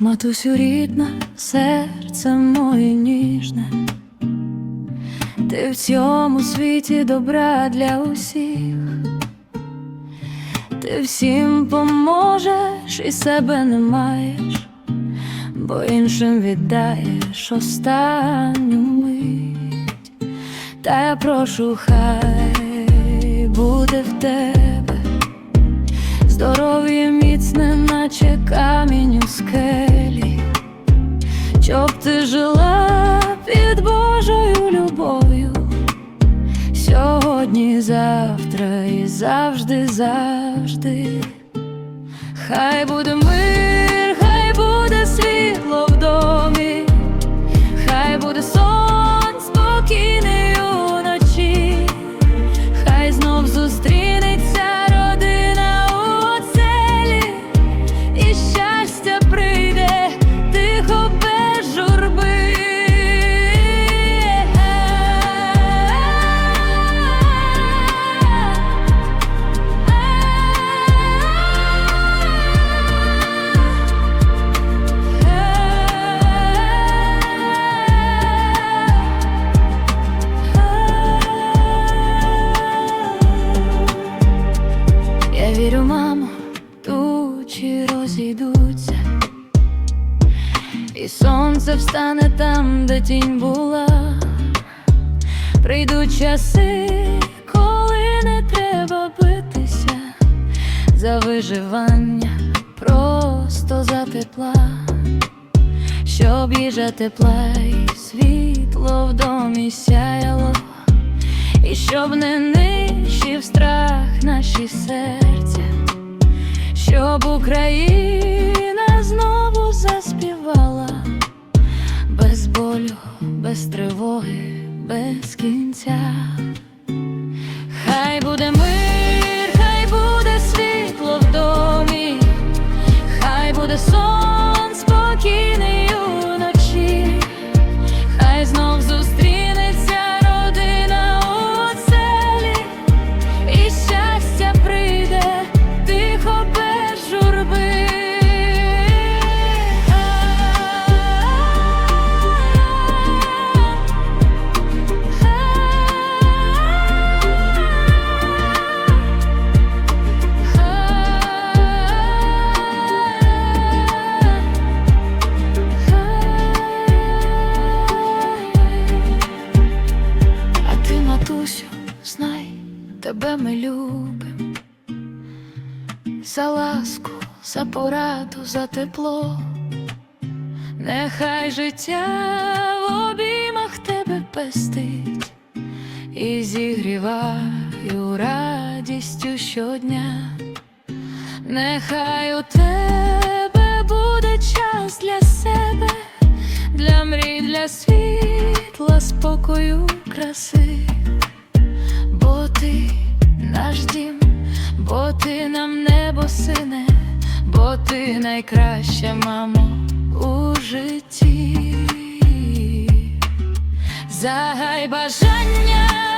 Матусю рідна, серце моє ніжне, ти в цьому світі добра для усіх, ти всім поможеш і себе не маєш, бо іншим віддаєш останню мить, та я прошу, хай буде в тебе здоров'я міцне, наче камінь у скелі, ти жила під Божою любов'ю. Сьогодні, завтра і завжди, завжди. Хай буде мир, хай буде світло в домі, хай буде сон спокійний уночі, хай знов зустрінеться родина у оселі, і щастя прийде вірю, мамо, тучі розійдуться, і сонце встане там, де тінь була. Прийдуть часи, коли не треба битися за виживання, просто за тепла, щоб їжа тепла і світло в домі сяяло. І щоб не нищив страх наші серця, щоб Україна знову заспівала без болю, без тривоги, без кінця. Хай буде матусю, знай, тебе ми любим за ласку, за пораду, за тепло. Нехай життя в обіймах тебе пестить і зігріваю радістю щодня. Нехай у тебе буде час для себе, для мрій, для світла, спокою, краси, ти наш дім, бо ти нам небо сине, бо ти найкраща, мамо, у житті. Загай бажання